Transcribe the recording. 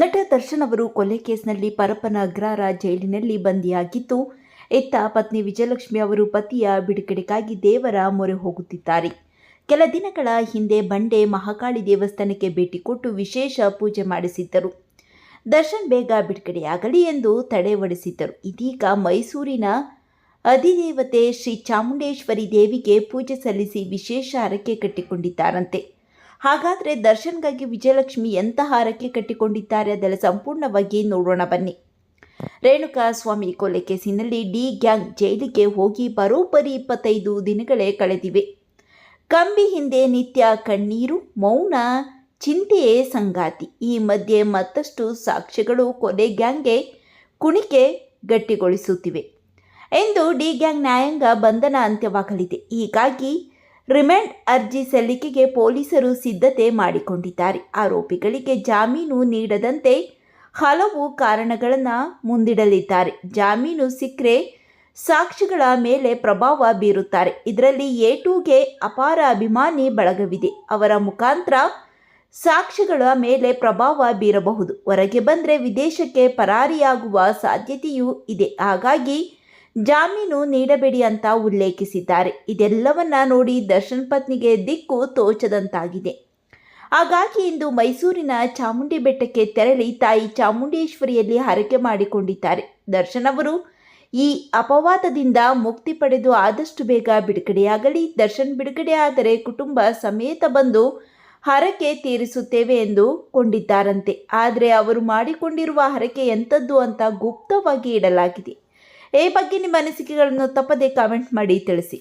ನಟ ದರ್ಶನ್ ಅವರು ಕೊಲೆ ಕೇಸ್ನಲ್ಲಿ ಪರಪ್ಪನ ಅಗ್ರಾರ ಜೈಲಿನಲ್ಲಿ ಬಂದಿಯಾಗಿದ್ದು ಇತ್ತ ಪತ್ನಿ ವಿಜಯಲಕ್ಷ್ಮಿ ಅವರು ಪತಿಯ ಬಿಡುಗಡೆಗಾಗಿ ದೇವರ ಮೊರೆ ಹೋಗುತ್ತಿದ್ದಾರೆ. ಕೆಲ ದಿನಗಳ ಹಿಂದೆ ಬಂಡೆ ಮಹಾಕಾಳಿ ದೇವಸ್ಥಾನಕ್ಕೆ ಭೇಟಿ ಕೊಟ್ಟು ವಿಶೇಷ ಪೂಜೆ ಮಾಡಿಸಿದ್ದರು. ದರ್ಶನ್ ಬೇಗ ಬಿಡುಗಡೆಯಾಗಲಿ ಎಂದು ತಡೆ ಒಡಿಸಿದ್ದರು ಇದೀಗ ಮೈಸೂರಿನ ಅಧಿದೇವತೆ ಶ್ರೀ ಚಾಮುಂಡೇಶ್ವರಿ ದೇವಿಗೆ ಪೂಜೆ ಸಲ್ಲಿಸಿ ವಿಶೇಷ ಹರಕೆ ಕಟ್ಟಿಕೊಂಡಿದ್ದಾರಂತೆ. ಹಾಗಾದರೆ ದರ್ಶನ್ಗಾಗಿ ವಿಜಯಲಕ್ಷ್ಮಿ ಎಂಥ ಹಾರಕ್ಕೆ ಕಟ್ಟಿಕೊಂಡಿದ್ದಾರೆ ಅದೆಲ್ಲ ಸಂಪೂರ್ಣವಾಗಿ ನೋಡೋಣ ಬನ್ನಿ. ರೇಣುಕಾ ಸ್ವಾಮಿ ಕೊಲೆ ಕೇಸಿನಲ್ಲಿ ಡಿ ಗ್ಯಾಂಗ್ ಜೈಲಿಗೆ ಹೋಗಿ ಬರೋಬ್ಬರಿ ಇಪ್ಪತ್ತೈದು ದಿನಗಳೇ ಕಳೆದಿವೆ. ಕಂಬಿ ಹಿಂದೆ ನಿತ್ಯ ಕಣ್ಣೀರು, ಮೌನ ಚಿಂತೆಯೇ ಸಂಗಾತಿ. ಈ ಮಧ್ಯೆ ಮತ್ತಷ್ಟು ಸಾಕ್ಷ್ಯಗಳು ಕೊಲೆ ಗ್ಯಾಂಗ್ಗೆ ಕುಣಿಕೆ ಗಟ್ಟಿಗೊಳಿಸುತ್ತಿವೆ. ಎಂದು ಡಿ ಗ್ಯಾಂಗ್ ನ್ಯಾಯಾಂಗ ಬಂಧನ ಅಂತ್ಯವಾಗಲಿದೆ. ಹೀಗಾಗಿ ರಿಮ್ಯಾಂಡ್ ಅರ್ಜಿ ಸಲ್ಲಿಕೆಗೆ ಪೊಲೀಸರು ಸಿದ್ಧತೆ ಮಾಡಿಕೊಂಡಿದ್ದಾರೆ. ಆರೋಪಿಗಳಿಗೆ ಜಾಮೀನು ನೀಡದಂತೆ ಹಲವು ಕಾರಣಗಳನ್ನು ಮುಂದಿಡಲಿದ್ದಾರೆ. ಜಾಮೀನು ಸಿಕ್ಕರೆ ಸಾಕ್ಷಿಗಳ ಮೇಲೆ ಪ್ರಭಾವ ಬೀರುತ್ತಾರೆ. ಇದರಲ್ಲಿ ಎ ಟೂಗೆ ಅಪಾರ ಅಭಿಮಾನಿ ಬಳಗವಿದೆ. ಅವರ ಮುಖಾಂತರ ಸಾಕ್ಷಿಗಳ ಮೇಲೆ ಪ್ರಭಾವ ಬೀರಬಹುದು. ಹೊರಗೆ ಬಂದರೆ ವಿದೇಶಕ್ಕೆ ಪರಾರಿಯಾಗುವ ಸಾಧ್ಯತೆಯೂ ಇದೆ. ಹಾಗಾಗಿ ಜಾಮೀನು ನೀಡಬೇಡಿ ಅಂತ ಉಲ್ಲೇಖಿಸಿದ್ದಾರೆ. ಇದೆಲ್ಲವನ್ನ ನೋಡಿ ದರ್ಶನ್ ಪತ್ನಿಗೆ ದಿಕ್ಕು ತೋಚದಂತಾಗಿದೆ. ಹಾಗಾಗಿ ಇಂದು ಮೈಸೂರಿನ ಚಾಮುಂಡಿ ಬೆಟ್ಟಕ್ಕೆ ತೆರಳಿ ತಾಯಿ ಚಾಮುಂಡೇಶ್ವರಿಯಲ್ಲಿ ಹರಕೆ ಮಾಡಿಕೊಂಡಿದ್ದಾರೆ. ದರ್ಶನ್ ಅವರು, ಈ ಅಪವಾದದಿಂದ ಮುಕ್ತಿ ಪಡೆದು ಆದಷ್ಟು ಬೇಗ ಬಿಡುಗಡೆಯಾಗಲಿ, ದರ್ಶನ್ ಬಿಡುಗಡೆಯಾದರೆ ಕುಟುಂಬ ಸಮೇತ ಬಂದು ಹರಕೆ ತೀರಿಸುತ್ತೇವೆ ಎಂದು ಕೊಂಡಿದ್ದಾರಂತೆ. ಆದರೆ ಅವರು ಮಾಡಿಕೊಂಡಿರುವ ಹರಕೆ ಎಂಥದ್ದು ಅಂತ ಗುಪ್ತವಾಗಿ ಇಡಲಾಗಿದೆ. ಈ ಬಗ್ಗೆ ನಿಮ್ಮ ಅನಿಸಿಕೆಗಳನ್ನು ತಪ್ಪದೇ ಕಾಮೆಂಟ್ ಮಾಡಿ ತಿಳಿಸಿ.